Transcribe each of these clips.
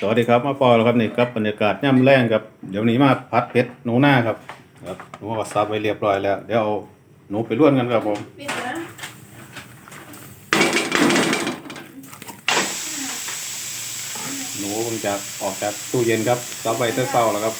สวัสดีครับมาปอแล้วครับนี่ครับบรรยากาศย่ำแรงครับเดี๋ยวนี้มาพัดเพชรหนูหน้าครับครับหนูก็ซับไว้เรียบร้อยแล้ว เดี๋ยวเอาหนูไปล้วนกันครับผมหนูเพิ่งจะออกจากตู้เย็นครับซับไว้เต้าเศร้าแล้วครับ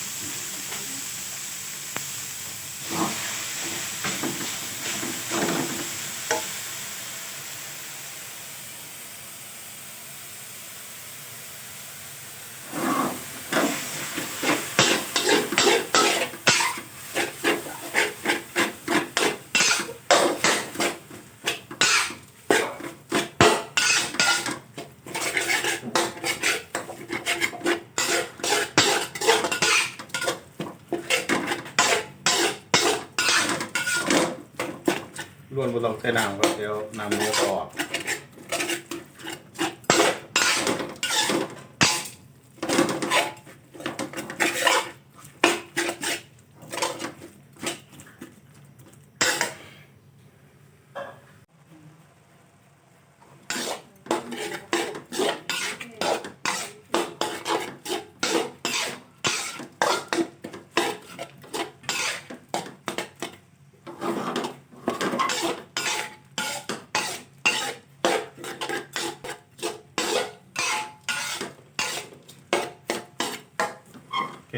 ล้วนบนต้องใช้น้ำครับเดี๋ยวน้ำเนื้อก็ออก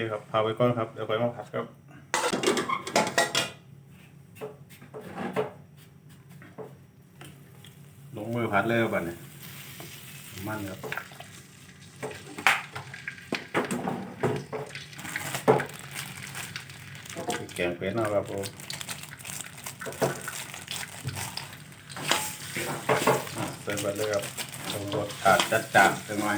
คครับพาไปก่อนครับ เดี๋ยวไปมาผัดครับลงมือผัดเลยครับบัดนี้มันครับแกงเป็ดนะครับผมเติมไปเลยครับตรงรสชาติจัดจ้านจังหน่อย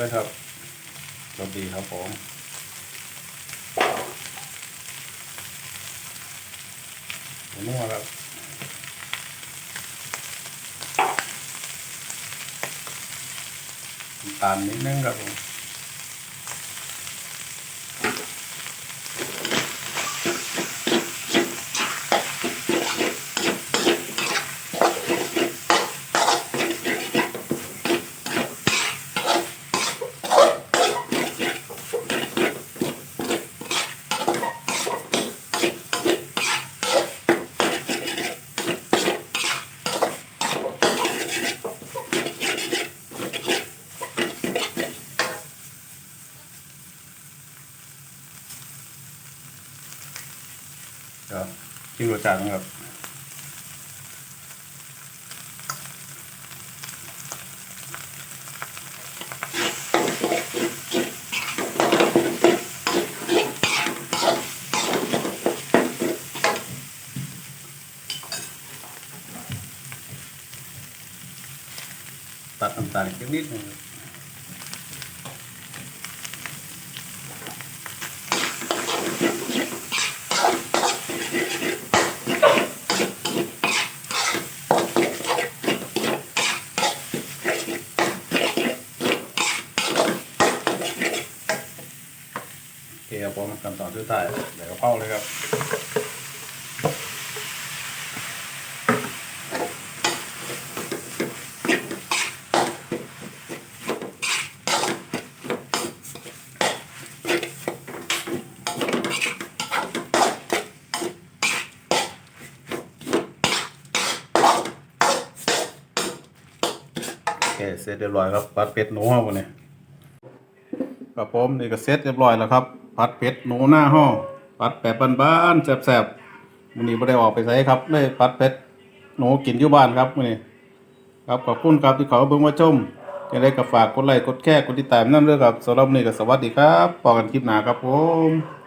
ได้ครับสวัสดีครับผมหนัวครับน้ำตาลนิดนึงครับผม ครับชิมรสชาติน เครับผมขั้นตอนสุดท้เดี๋ยวกระเพราเลยครับคเสร็จเรียบร้อยครับปัดเป็ดหนูเฮาเนี่ยครับผมนี่ก็เสร็จเรียบร้อยแล้วครับ ผัดเผ็ดหนูหน้าห้องผัดแบบบ้านๆแสบๆมื้อนี้บ่ได้ออกไปไสครับได้ผัดเผ็ดหนูกินอยู่บ้านครับมื้อนี้ ครับขอบคุณครับที่เขาเบิ่งมาชมยังไงก็ฝากกดไลค์กดแชร์กดติดตามนั่นเรื่อครับสำหรับวันนี้ก็สวัสดีครับปอกันคลิปหน้าครับผม